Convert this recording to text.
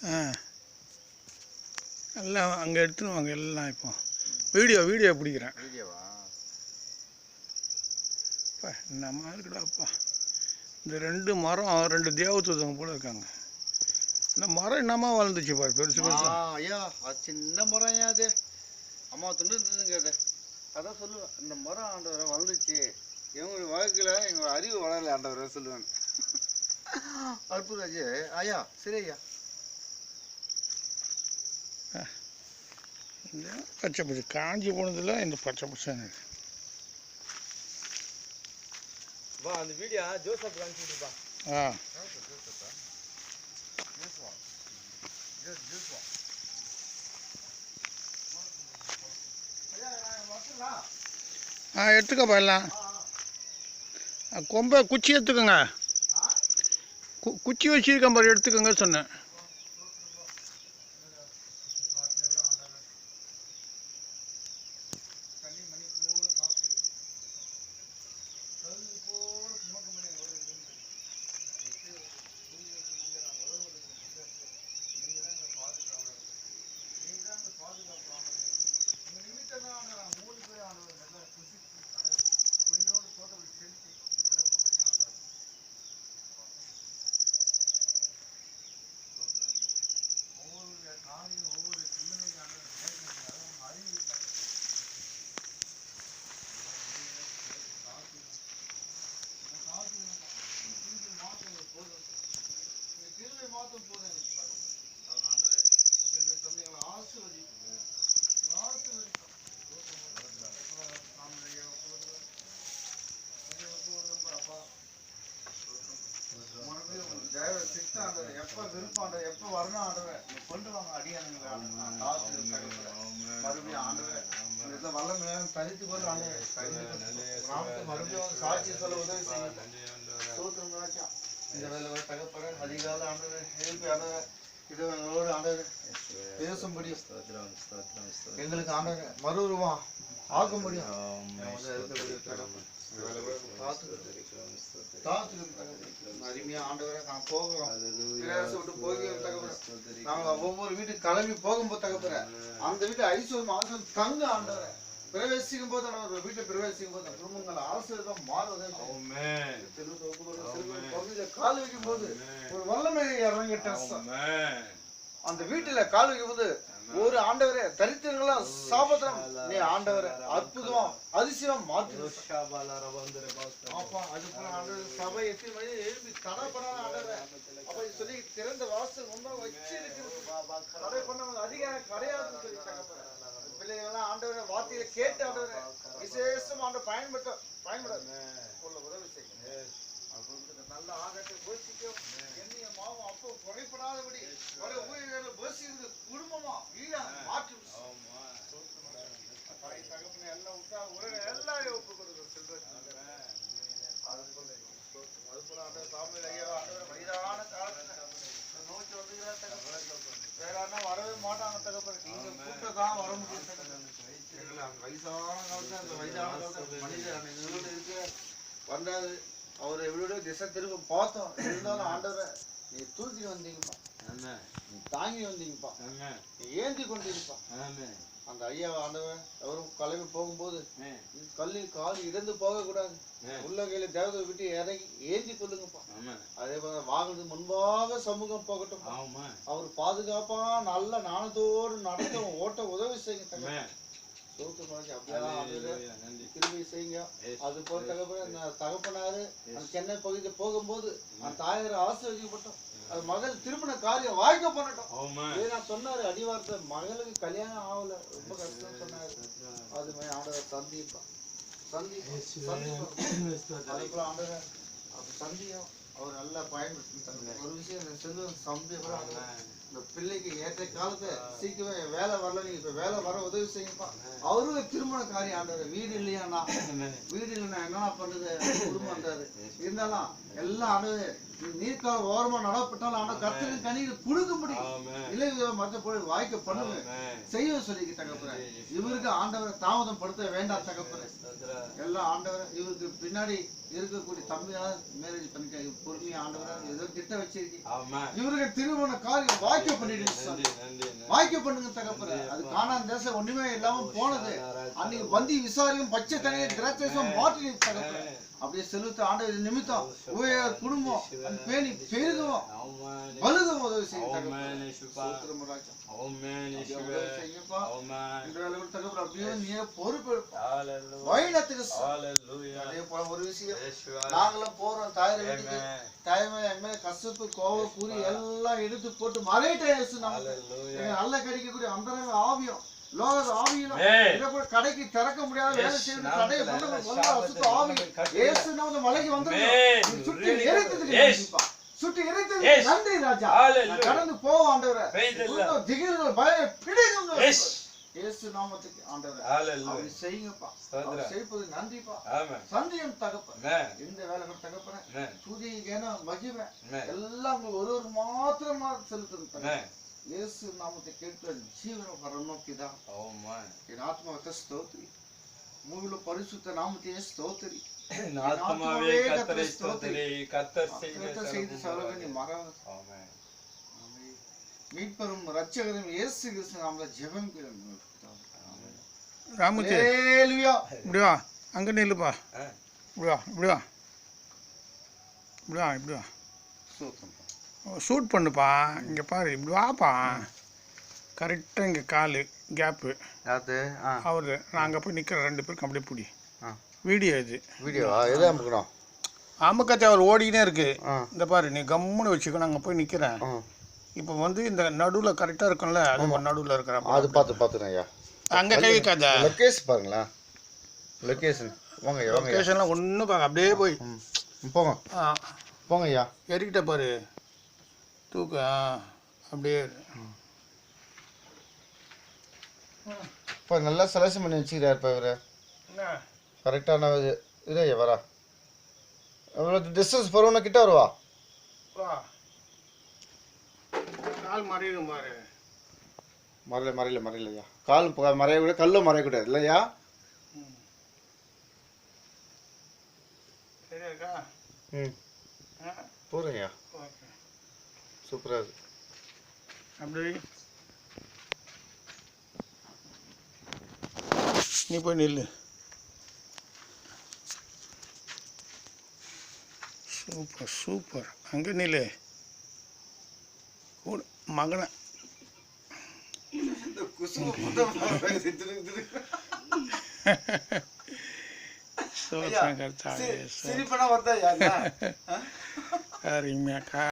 ஆ. எல்லாம் அங்கே எடுத்துன்னு வாங்க எல்லாம் இப்போ. வீடியோ வீடியோ பிடிக்கிறேன். வீடியோவா? அப்பா நம்ம இருக்குடாப்பா இந்த ரெண்டு மரம் ரெண்டு தேவதூதங்க போல இருக்காங்க. இந்த மரம் என்னமா வளர்ந்துச்சு பாரு பெருசு பெருசா? ஐயா அது சின்ன மரம் ஏன் அது. அம்மா துண்டு இருந்ததுங்க அது அதான் சொல்லுவேன் இந்த மரம் ஆண்டவரை வளர்ந்துச்சு. எங்களுடைய வாழ்க்கையில் எங்களோட அறிவு வளரல ஆண்டவரை சொல்லுவேன். அற்புதராஜ் ஐயா சரி ஐயா. பச்சை பச்சை காஞ்சி போனதில் இந்த பச்சை பச்சை வா அந்த வீடியோ ஜோசப் காமிச்சிருப்பா ஆ. ஆ எடுத்துக்கப்பா எல்லாம். கொம்பை குச்சி எடுத்துக்கோங்க. குச்சி வச்சிருக்கேன் பாரு எடுத்துக்கோங்க சொன்னேன். எப்ப விருப்பம் ஆண்டவர் எப்ப வரணும் ஆண்டவர் நீ கொண்டு வாங்க அடியானுங்களா மறுபடியும் ஆண்டவர் இந்த இடத்துல தனித்து கொண்டு ஆண்டவர் மறுபடியும் சாட்சி சொல்ல உதவி செய்யும் சூத்திரம் இந்த வேலை தகப்பற அதிகால ஆண்டவர் எழுப்பி ஆண்டவர் இது எங்களோடு ஆண்டவர் பேசும்படி. எங்களுக்கு ஆண்டவர் மறுரூபம் ஆக முடியும் அருமையா ஆண்டவரை நான் போகிறோம். பிரயாசம் விட்டு போகிறோம் தகப்பற நாங்க ஒவ்வொரு வீட்டுக்கு கிளம்பி போகும்போது தகப்பற அந்த வீட்டு ஐஸ்வர்யம் ஆசிரம் தங்க ஆண்டவரை. பிரவேசிக்கும் போது நம்ம வீட்டை பிரவேசிக்கும் போது குடும்பங்கள் ஆசிரியர் மாறுவதே கால் வைக்கும் போது ஒரு வல்லமை இறங்கிட்ட அந்த வீட்டுல கால் வைக்கும் போது ஒரு ஆண்டவரே தரித்திரங்களா சாபத்திரம். நீ ஆண்டவரே அற்புதமா அதிசயம் அப்பா அது போல ஆண்டவர் சபை எத்தனை மணி எழுப்பி தடை பண்ணாத ஆண்டவரே. அப்ப சொல்லி திறந்த வாசல் ரொம்ப வச்சு தடை பண்ண அதிகாரம் கிடையாதுன்னு சொல்லி. பிள்ளைகள் எல்லாம் ஆண்டவரை வார்த்தையை கேட்டு ஆண்டவரை விசேஷம் ஆண்டு பயன்படுத்த பயன்பட உள்ள உதவி செய்யும் நல்ல ஆகத்தை போஷிக்கும். எண்ணிய மாவும் அப்போ குறைப்படாதபடி வர ஊழியர்களை போஷிக்கிறது குடும்பமா வீடா மாற்றும் தாய் தகப்பனை எல்லாம் விட்டா உலக எல்லாரையும் ஒப்பு கொடுக்கும் செல்வத்துக்கு அது போல அது போல ஆண்டவர் சாமியில் ஐயா ஆண்டவர் வயதான காலத்துல இந்த நோக்கி வந்துகிறார் தகப்பனே. வேற யாருன்னா வரவே மாட்டாங்க தகப்பனே நீங்க கூப்பிட்டு தான் வர முடியும் தகப்பனே. வயசான காலத்துல அந்த வயதான காலத்துல மனிதர் அந்த இதோட வந்தாரு அவரை எவ்வளோ திசை திரும்ப பார்த்தோம் இருந்தாலும் ஆண்டவரை நீ தூக்கி வந்தீங்கப்பா தாங்கி வந்தீங்கப்பா ஏந்தி கொண்டிருப்பா. அந்த ஐயா ஆண்டவன் அவரும் கிளம்பி போகும்போது கல்லில் கால் இடந்து போக கூடாது உள்ள கையில தேவதை விட்டு இறங்கி ஏந்தி கொள்ளுங்கப்பா. அதே போல வாகனத்து முன்பாக சமூகம் போகட்டும். அவர் பாதுகாப்பா நல்ல நாணத்தோடு நடத்த ஓட்ட உதவி செய்யுங்க கிருபை செய்யுங்க. அது போல தகப்பன தகப்பனாரு அந்த சென்னை பகுதிக்கு போகும்போது அந்த தாயார் ஆசீர்வதிக்கப்பட்டோம். அது மகள் திருமண காரியம் வாய்க்க பண்ணட்டும் நான் சொன்னாரு அடிவாரத்தை மகளுக்கு கல்யாணம் ஆகல. ரொம்ப கஷ்டம் சொன்னாரு. அது மாதிரி ஆண்டவர் சந்திப்பா சந்திப்பா அதுக்குள்ள ஆண்டவர் அப்ப சந்தியும் அவர் நல்லா பயன்படுத்தி ஒரு விஷயம் செல்வம் சம்பி இந்த பிள்ளைக்கு ஏற்ற காலத்தை சீக்கிரமே வேலை வரல நீங்க இப்ப வேலை வர உதவி செய்யுப்பா அவருக்கு திருமண காரியம் ஆண்டவர் வீடு இல்லையாண்ணா? வீடு இல்லைன்னா என்னண்ணா பண்றது? குடும்பம் இருந்தாரு இருந்தாலும் எல்லாம் ஆண்டவரே நீர்க்கால் ஓரமா நடப்பட்டாலும் ஆண்டவர் கர்த்தரின் கனியில் குடுக்கும்படி ஆமென். இலை மற்ற போய் வாய்க்க பண்ணுங்க. ஆமென். செய்ய சொல்லி தகப்பற இவருக்கு ஆண்டவரை தாமதம் படுத்த வேண்டாம் தகப்பற ஸ்தோத்திரம். எல்லாம் ஆண்டவர் இவருக்கு பின்னாடி இருக்கக்கூடிய தம்பியால மேரேஜ் பண்ணிக்க பொறுமையா ஆண்டவரை ஏதோ திட்ட வச்சிருக்கீங்க. இவருக்கு திருமண காரியம் வாய்க்க பண்ணிடுங்க. வாய்க்க பண்ணுங்க தகப்பற அது காணாத தேசம் ஒண்ணுமே இல்லாம போனது. அன்னைக்கு வந்தி விசாரியும் பச்சை தனியை திராட்சம் மாற்றி தகப்பற அப்படியே செலுத்த ஆண்டவர் நிமித்தம். ஊழியர் குடும்பம். பேணி பெருகவும். ஒரு விஷயம். நாங்களும் போறோம் தாயிர வீட்டுக்கு. ஆமென். தாய்மை எம்மே கசப்பு கோவம் கூறி எல்லாம் எடுத்து போட்டு. எங்க நல்ல கடிக்கக்கூடிய அந்தரங்க ஆவியம் லோக ஆவியும் ஆமென். இதை கூட கடைக்கு திறக்க முடியாத வேலை செய்யணும் ஆவி. இயேசு நம்ம மலைக்கு Amen. வந்துடும் சுட்டி சுட்டி Yes. நன்றி ராஜா கடந்து போவோம் ஆண்டவரே திகில்கள் பயம் பிடிக்குங்க. இயேசு நாமத்துக்கு ஆண்டவரே. அப்படி செய்யுங்கப்பா. அவர் செய்வது நன்றிப்பா ஆமென். சந்தியம் தகப்பன் ஆமென். இந்த வேலை தகப்பன. துதி ஏன மகிமை. எல்லாம் ஒரு ஒரு மாத்திரமா. ஆமென். இயேசு நாமத்தை கேட்கிற ஜீவன பரநோக்கிதான். என் ஆத்மாவத்தை ஸ்தோத்திரி மூவில பரிசுத்த நாமத்தையே ஸ்தோத்திரி என் ஆத்துமாவே கர்த்தரை ஸ்தோத்திரி. கர்த்தர் செய்த சகல நீ மறவாத. ஆமென். மீட்பரும் ரட்சகரும் இயேசு கிறிஸ்து நாமல ஜெபம் ஹalleluya. இப்படி வா. அங்கே நில்லுப்பா. இப்படி வா இப்படி வா. இப்படி வா இப்படி வா. ஸ்தோத்திரம். ஷூட் பண்ணுப்பா. இங்கே பாரு இப்படி வாப்பா. கரெக்டாக இங்கே காலு கேப்பு. ஆ. அவர் நான் அங்கே போய் நிற்கிறேன் ரெண்டு பேருக்கும் அப்படியே பிடி. வீடியோ இது. வீடியோவா எதை அமுக்கணும் அமுக்கத்தை அவர் ஓடிக்கினே இருக்கு. இந்த பாரு நீ கம்முன்னு வச்சுக்கோ அங்கே போய் நிற்கிறேன் இப்போ வந்து இந்த நடுவில் கரெக்டாக இருக்கும்ல அது நடுவில் அது இருக்கிற பார்த்து பார்த்துறேன் ஐயா. அங்கே கை வைக்காத. லொக்கேஷன் பாருங்களேன். லொக்கேஷன் வாங்க ஐயா லொக்கேஷன்லாம் ஒன்றும் பார்க்க அப்படியே போய். போங்க. ஆ. போங்க ஐயா. எரிக்கிட்ட பாரு. தூக்கு அப்படியே. இப்போ நல்லா செலக்ஷன் பண்ணி வச்சுக்கிறாரு இப்போ இவர். என்ன? கரெக்டான இது இது ஐயா வரா. எவ்வளோ டிஸ்டன்ஸ் போகிறவன கிட்ட வருவா. கால் மறையிடும் பாரு. மறையில மறையில மறையில ஐயா. கால் ப- மறைய கூட கல்லும் மறையக்கூடாது இல்லையா சரியா இருக்கா? ம். ஓகே. சூப்பராக இருக்கு. அப்படி. நீ போய் நில்லு. சூப்பர் சூப்பர் அங்கே நில்லு. கூட மகனை. வருதா ஐயா அருமையாக்கா